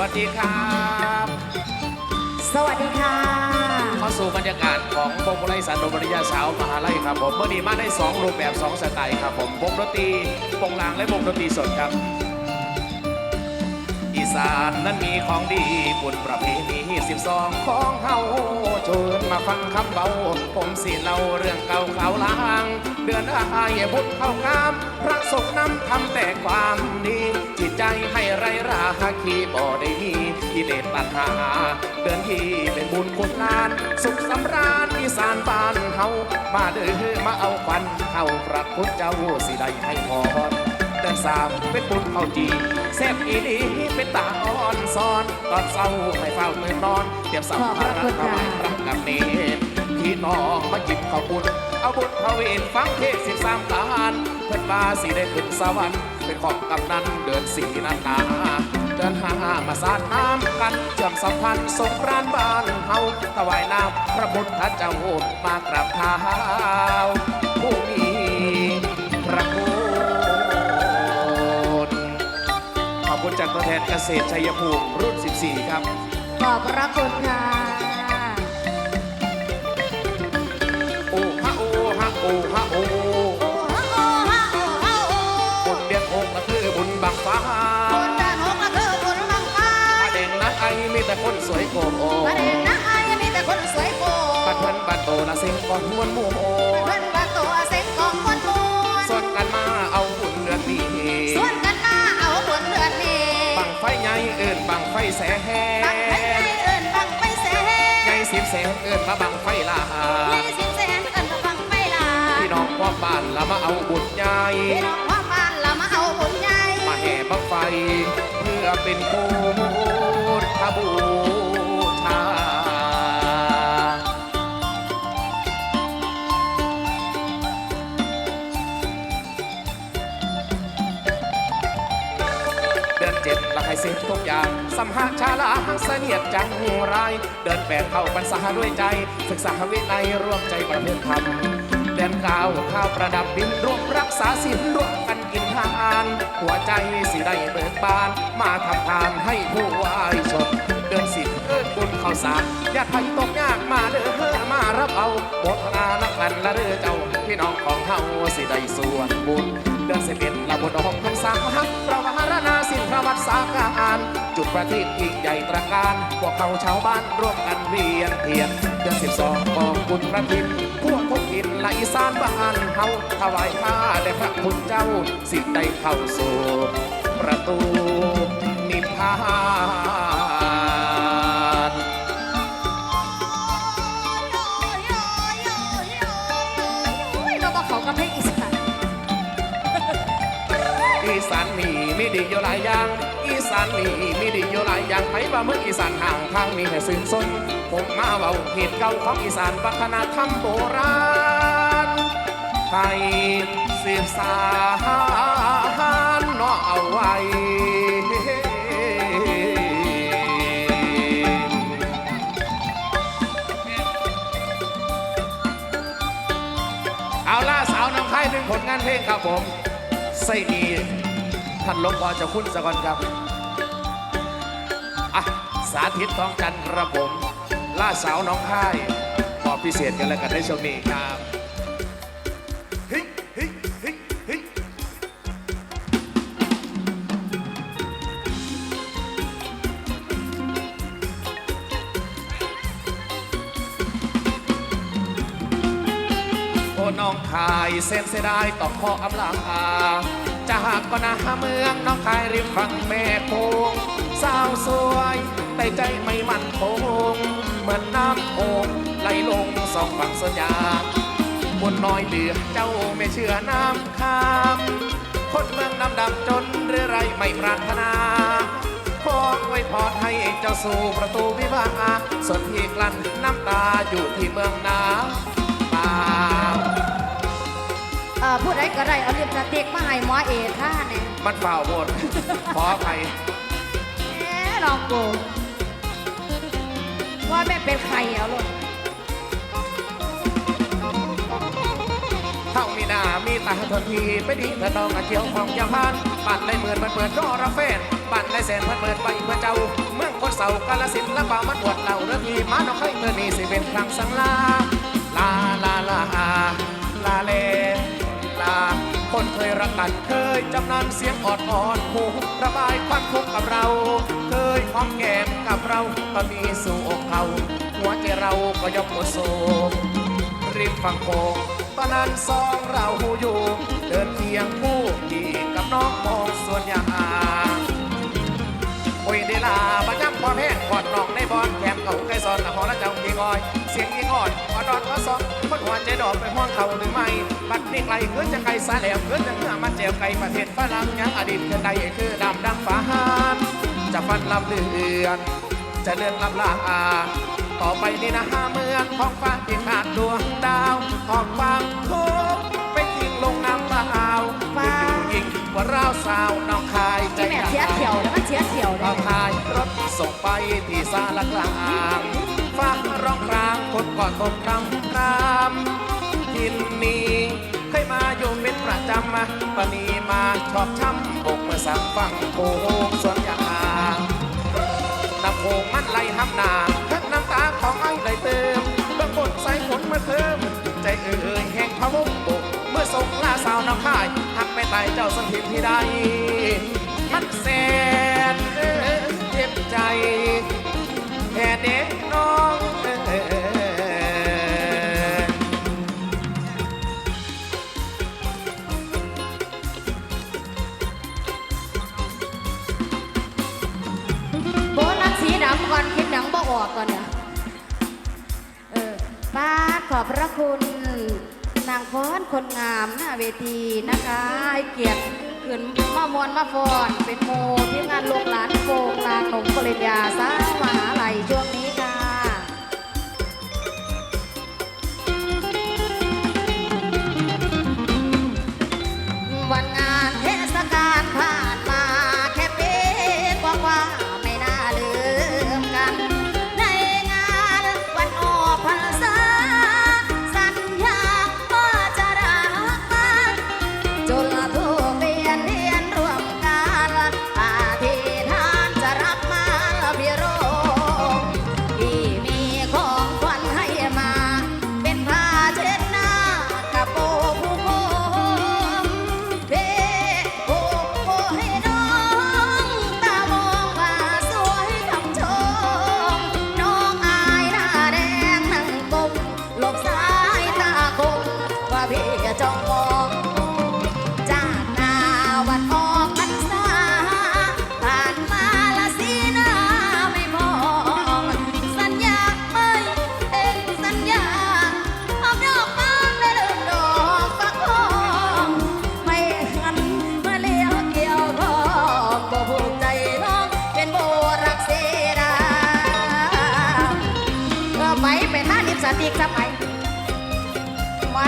วัสดีครับ สวัสดีค่ะ เข้าสู่บรรยากาศของวงบริษัทโนบริยาสาวมหาลัยครับผมเมื่อนี้มาได้ 2 รูปแบบ 2 สไตล์ครับผมวงดนตรีวงลางและวงดนตรีสดครับอี สานนั้นมีของดีบุญประเพณีสิบสองของเฮาเชิญมาฟังคำเบา ผมสิเล่าเรื่องเก่าเขาลาง เดือนอายบุญเข้างามพระสงฆ์นำทำแต่ความดีจิตใจให้ไรราคีบ่ได้มีกิเลสตัณหา เดือนที่เป็นบุญคุณลาน สุขสำราญอีสานบ้านเฮามาเด้อมาเอาควันเข้าพระคุณเจ้าสิได้ให้พร เดือนสามเป็นบุญเข้าจีแซ่บอีนีเป็นตาอ่อนซ้อนตอนเศร้าให้เฝ้าเมื่อนอนเตรียมสัมภาระถวายพระกับเนรพี่น้องมาจิบข้าวบุญเอาบุญพระเวทฟังเทศสิบสามการเพื่อนบาสีได้ขึ้นสวรรค์เป็นของกำนันเดือนสีนาคาเดือนห้ามาสาดน้ำกันเชื่อมสัมพันธ์สงกรานบ้านเฮาถวายน้ำพระพุทธเจ้ามากราบเท้าผู้มีพระคุณ คุณจากตัวแทนเกษตรชัยภูมิรุ่น 14 ครับ ขอบพระคุณค่ะโอ้ฮะโอ้ฮะโอ้ฮะโอ้โอ้ฮะโอ้ฮะโอ้ฮะโอ้บุญเดือนหกก็คือบุญบังฟ้าคนเดินหกก็คือคนบังฟ้าพระเด่งนะไอ้มีแต่คนสวยโกโอประเด็นนะไอ้มีแต่คนสวยโกบัดเพิ่นบัดโตนะเซ็งก่อนมวนหมู่โอ เพื่อนบา ใหญ่เอิ้นบังไฟแสแห่บังไปไเอิญบังไปแสนใหญ่สิบแสนเอิ้นมาบังไฟลายี่สิบแสนเอิญบังไปลาพี่น้องพ่อบ้านละมาเอาบุญใหญ่พี่น้องว่าบ้านเรามาเอาบุญใหญ่มาแห่บังไฟ เพื่อเป็นพุทธบูช สร็จทุกอย่างสัมหาชาลาหังเสนียดจังไร เดือนแปดเข้าพรรษาด้วยใจ ศึกษาวินัยร่วมใจประเภทธรรมเดือนเก้าข้าวประดับดินร่วมรักษาศีลร่วมกันกินทาน หัวใจสิได้เบิกบาน มาทำทานให้ผู้วายชนเดือนสิบเอิ้นบุญข้าวสารญาติไทยตกยากมาเด้อมารับเอาโมทนานักกันละเด้อเจ้าพี่น้องของเฮาสิได้ส่วนบุญ ดือนสิบเอ็ดละบุญออกพรรษาประวารณาสินพระวัติสาการจุดประทีปยิ่งใหญ่ตระการ พวกเขาชาวบ้านร่วมกันเวียนเทียน เดือนสิบสองกองบุญประทินพวกทุกอินละอีสานบ้านเฮาถวายผ้าแด่พระคุณเจ้า สิได้เข้าสู่ ประตูนิพพาน มีดีอยู่หลายอย่าง อีสานนี่มีดีอยู่หลายอย่างไปว่าเมืองอีสานห่างทางมีให้ซึ้งสนผมมาเว้าเหตุเก่าของอีสานวัฒนธรรมโบราณให้สืบสานเนาะเอาไว้เอาล่าสาวน้ำไข่หนึ่งผลงานเพลงครับผมไส้ดี ท่านหลวงพ่อเจะคุณสะก่อนครับอะสาธิตทองจันทร์ครับผมล่าสาวน้องค่ายมอบพิเศษกันแล้วกันในช่วงนี้ครับเฮ้ยเฮ้ยเฮ้ยเฮ้ยโอ้น้องคายเส้นเสียดายต้องขออำลา จะหากก็นาเมืองน้องคายริมฝั่งแม่คงสาวสวยแต่ใจไม่มั่นคงเหมือนน้ำโขงไหลลงสองฝั่งสัญญาบนน้อยเดือเจ้าไม่เชื่อน้ำคำคนเมืองน้ำดำจนเรื่อไรไม่ปรารถนาขอไว้พอให้เจ้าสู่ประตูวิวาส่วนที่กลั้นน้ำตาอยู่ที่เมืองนา ผู้ใดก็ได้เอาลิปสติกมาให้หมอเอท่าเนี่ยมันเปล่าหมดขออภัยแหมลองกูว่าแม่เป็นใครเอาลูกเท่ามีหน้ามีตาทนทีไปดีเธอดองอาเจียวของยาพานปัดได้เหมือนมันเปิดก็ระเฟนบันและแสนเพื่อนเปิดไปเพื่อเจ้า เมืองคนเสากาลสินธุ์และป่ามันอวดเหล่าเรื่องทีมาน้องเคยเมื่อนี้สิเป็นครั้งสังลา กันเคยจำนำเสียงออดอ่อนหูระบายความทุกข์กับเรา เคยหอมแก้มกับเราก็มีสู่อกเขาหัวใจเราก็ยกหมโสมริมฝั่งโขงตอนนั้นสองเราอยู่ เดินเคียงคู่พี่กับน้องมองส่วนยา งโอ้ยเดลาบัญญัติความแห้งกอดน้องในบอลแคมเขาใกล้ซอนหอละเจ้ายิงอ้อย เสียงยิงอ่อนกอดดอนก็ซองคนหัวใจดอกไปห้องเขาหรือไม่ บัดนี้ไกลเกินจะไกลสาแหลมเกินจะเมื่อมันเจ็บไกลประเทศฝรั่งยังอดีตเกินใดคือดำดังฟ้าหานจะฟันลำเลือนจะเลื่อนลำลาต่อไปนี่นะห้าเมืองท้องฟ้าที่ขาดดวงดาวออกฟางทุกไปทิ้งลงน้ำเปล่าฟ้าอยู่ยิ่ง ว่าเราสาวน้องคายใจที่แม่เสียเที่ยวแล้วมันเสียเที่ยวเอาได้คายรถส่งไปที่สารกลางฟ้าร้องครางคนก่อนตกคำครามทินนี้เคยมาอยู่เป็นประจำมาปานีมาชอบช้ำอกเมื่อสั่งฟังโคงสวนยาง น้ำโขงมันไหลห้ำนาทั้งน้ำตาของไอ้ไหลเติมเบื้องบนสายฝนมาเติม ใจเอ่ยแห่งพะวงบกเมื่อ ส่งลาสาวน้ำค่ายหักไปไต่เจ้าสถิตที่ใดมันแสนเอ่อเจ็บใจแค่เด็กน้องเอ่ยโบนัสสีดำก่อนคิดหนังบ่ออกก่อนเนี่ยเออป้าขอบพระคุณ นางฟ้อนคนงามหน้าเวทีนะคะให้เกียรติขึ้นมามวนมาฟอนเป็นโมที่งานลูกหลานโฟงลางหนุ่มปริญญาสาวมหาลัยช่วง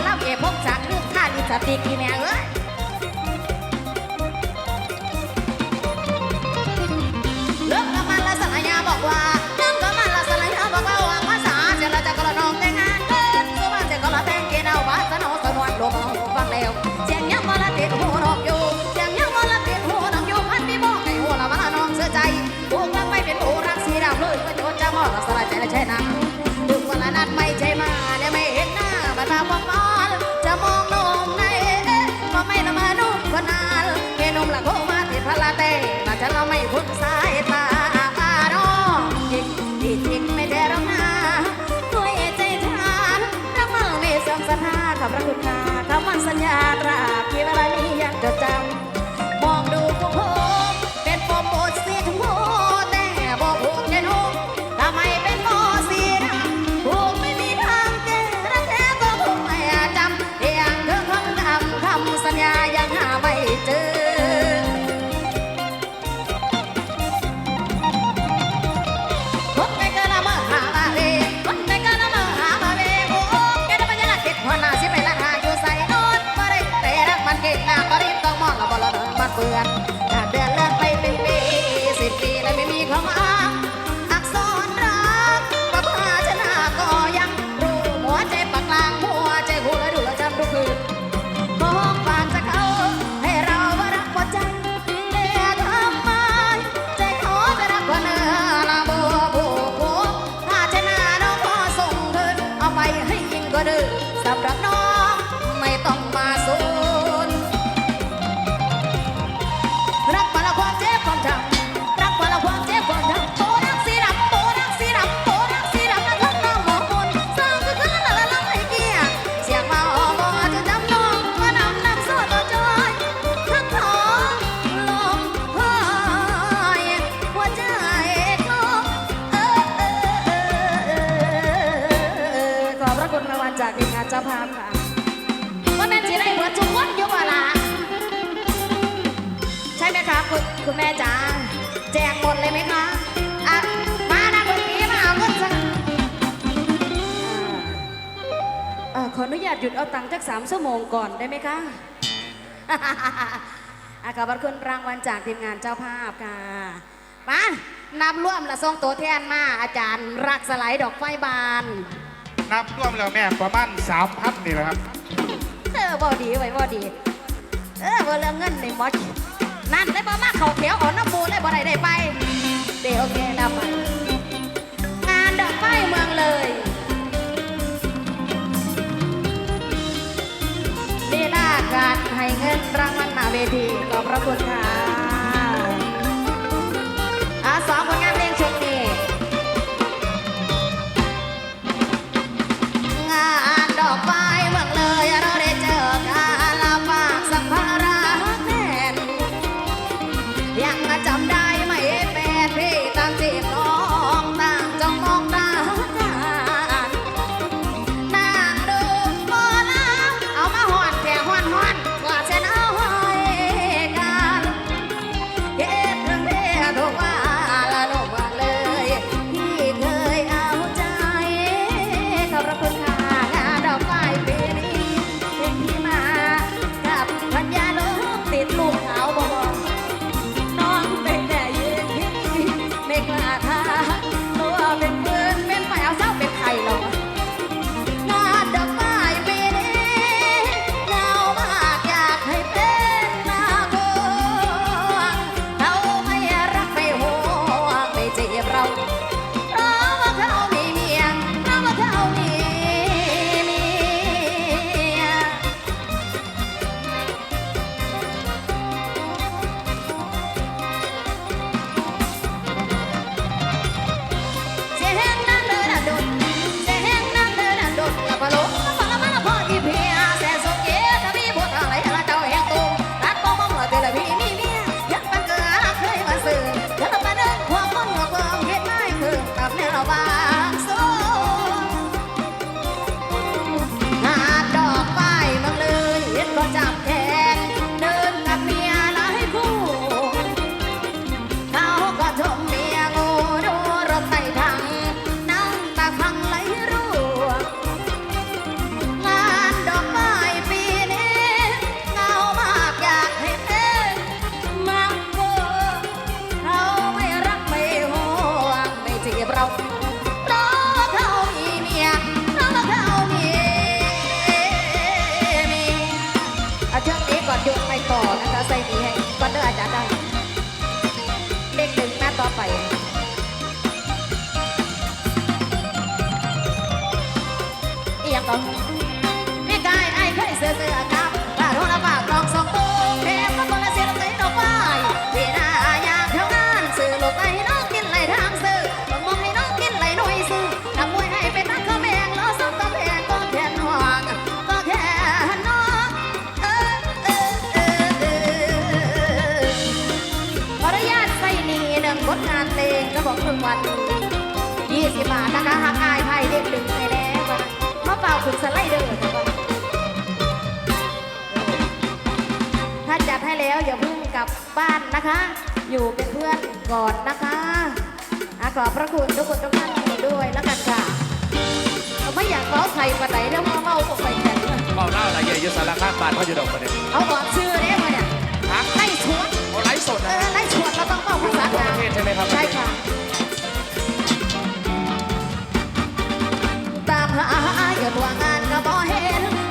ลำเอพกจากลืมท่าลิปสติกที่แม่เอ้ย Yeah. กสามชั่วโมงก่อนได้ไหมคะขอบคุณรางวัลจากทีมงานเจ้าภาพค่ะ มานับร่วมละทรงตัวแทนมา อาจารย์รักสไลด์ดอกไฟบาน นับร่วมแล้วแม่ประมาณสามพันนี่แหละครับ เออบอดีไว้บอดี เออบ่เรื่องเงินในมอดนั่นได้บ่มาเขาเขียวอ่อนน้ำมูลได้บ่ได้ได้ไป เดี๋ยวโอเคแล้วไงานดอกไฟเมืองเลย ได้การให้เงินรางวัลหน้าเวทีขอบพระคุณค่ะ มาทนะคะหักอายไทยเด็กดึงไปแล้วก็มาเป่าขุดนสไลเดอร์ค่ถ้าจัดให้แล้วอย่าเพิ่งกลับบ้านนะคะ อยู่เป็นเพื่อนก่อนนะคะอะขอพระคุณทุกคนทุกท่านด้วยแล้วกันค่ะไม่อยากเล่าใครปาไหนแล้วมาเมาออกไปกันเมาเล่าอะไรเยอะยศสารคาบานเขาอยู่ดอกประเด็นเอาบอกชื่อได้ไหมเนี่ยไล่ชวนไล่สดเออไล่ชวนเราต้องเมาภาษากลางใช่ไหมครับใช่ค่ะ อายเกิดว่างานก็บ่เห็น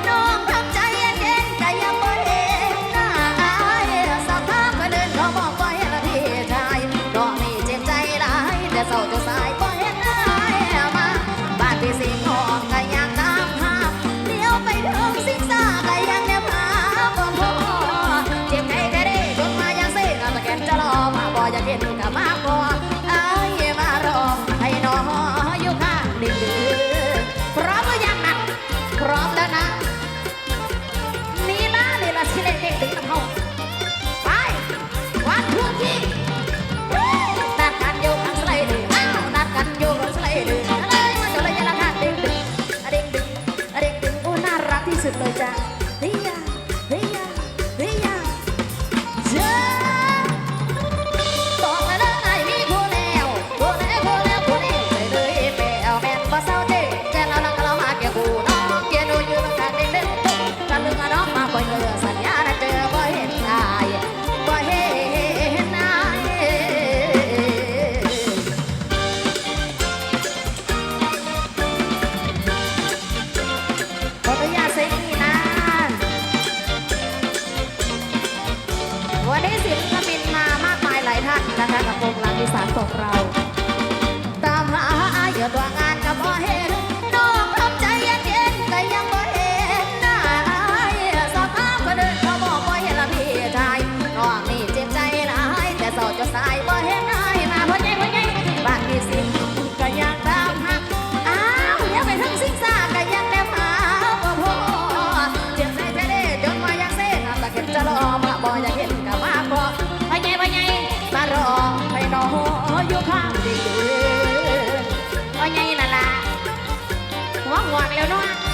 หัวหวกแล้วเนาะ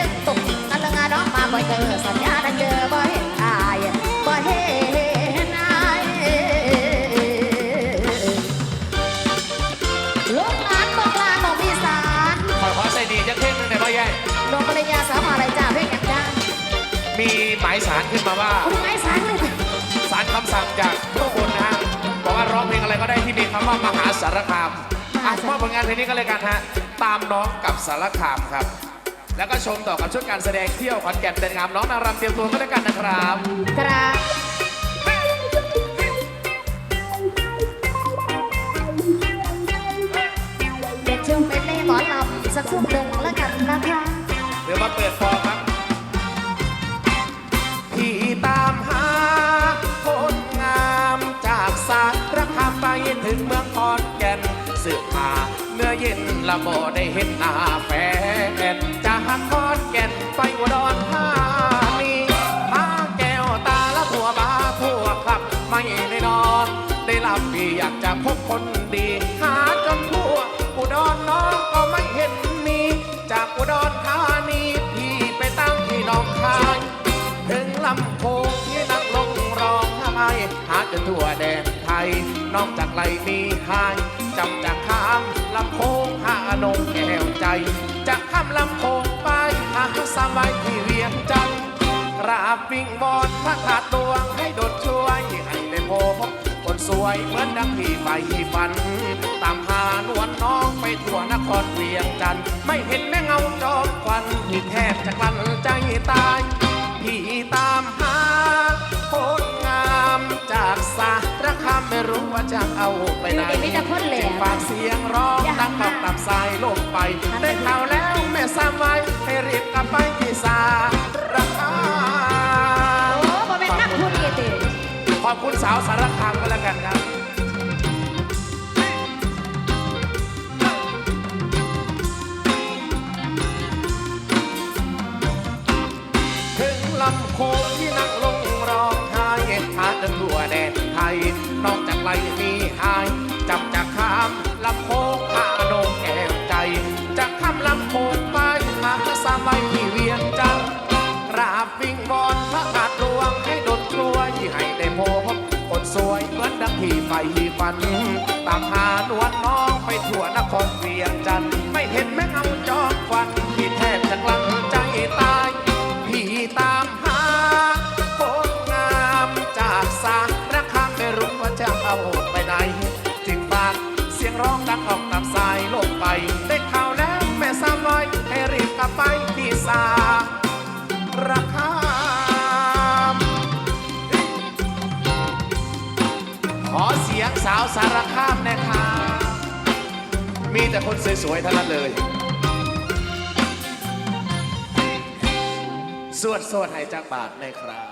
นะเด็กเด็กนั่นละงาน้องมาบ่เจอสัญญานั้นเจอบ่เห็นอายบ่เห็นอายลูกลานบอกลาบอกมีสารขอขอใส่ดีจะเท่งหนึงในอยพ่อใหญ่ดวงปริญญาสาวอะไรจ้าเพ่งอย่างจ้ามีหมายสารขึ้นมาว่าคุณไม้สารเลยสารคำสั่งจากทุกคนนะฮะบอกว่าร้องเพลงอะไรก็ได้ที่มีคำว่ามหาสารคามอะมอบผลงานเพลงนี้ก็เลยกันฮะตามน้องกับสารคามครับ แล้วก็ชมต่อกับชุดการแสดงเที่ยวขอนแก่นเป็นงามน้องนางรำเตรียมตัวก็แล้วกันนะครับ ครับเด็กช่วงเป็นในหมอลำสักช่วงหนึ่งแล้วกันนะคะเดี๋ยวมาเปิดฟอร์มครับพี่ตามหาคนงามจากสารคามไปถึงเมืองขอนแก่นสืบหาเมื่อเย็นละบ่ได้เห็นหน้าแฟน ไปอุดรธานีพาแก้วตาละทั่วบาทั่วคลับ ไม่ได้นอน ได้หลับพี่อยากจะพบคนดี หาจนทั่ว อุดรน้องก็ไม่เห็นมี จากอุดรธานีพี่ไปตั้งที่หนองคาย ถึงลำโพงที่นักลงร้องไห้หาจนทั่วแดน นอกจากไรมีหายจำจากข้ามลำโพงหาอนงแก้วใจ จากข้ามลำโพงไปหาสมไว้ที่เวียงจันทร์ราบวิงบอนพระขาดดวงให้ดดช่วยให้ได้พบคนสวยเหมือนดังที่ไปฝัน ตามหานวลน้องไปทั่วนครเวียงจันทร์ไม่เห็นแม่เงาจอมควันที่แทบจะกลั้นใจตายพี่ตามหาคนงา จากสารคามไม่รู้ว่าจะเอาไปไหนอยู่ในมิตรพจน์แหลมจึงฝากเสียงร้องอย่าดังหักับนมาตับสายลงไป ได้ข่าวแล้วแม่สามไว้ให้รีบกลับไปที่สารคาม โอ้บ่เป็นนักพูดดีติขอบคุณสาวสารคามก็แล้วกันครับ ถึงลำโพงที่นั่งลงร้องไห้หาจนทั่วแดนไทย นอกจากไรมีหายจับจากข้ามลำโพงหาโนงแก้วใจ จากข้ามลำโพงไปหาสามใบที่เวียงจันทร์ราบวิงบอนพระขาดหลวงให้ดดช่วยให้ได้พบคนสวยเหมือนดังที่ไฟฝัน ตามหานวลน้องไปทั่วนครเวียง มีแต่คนสวยๆทั้งนั้นเลย สวดสวดให้จากบาทในครับ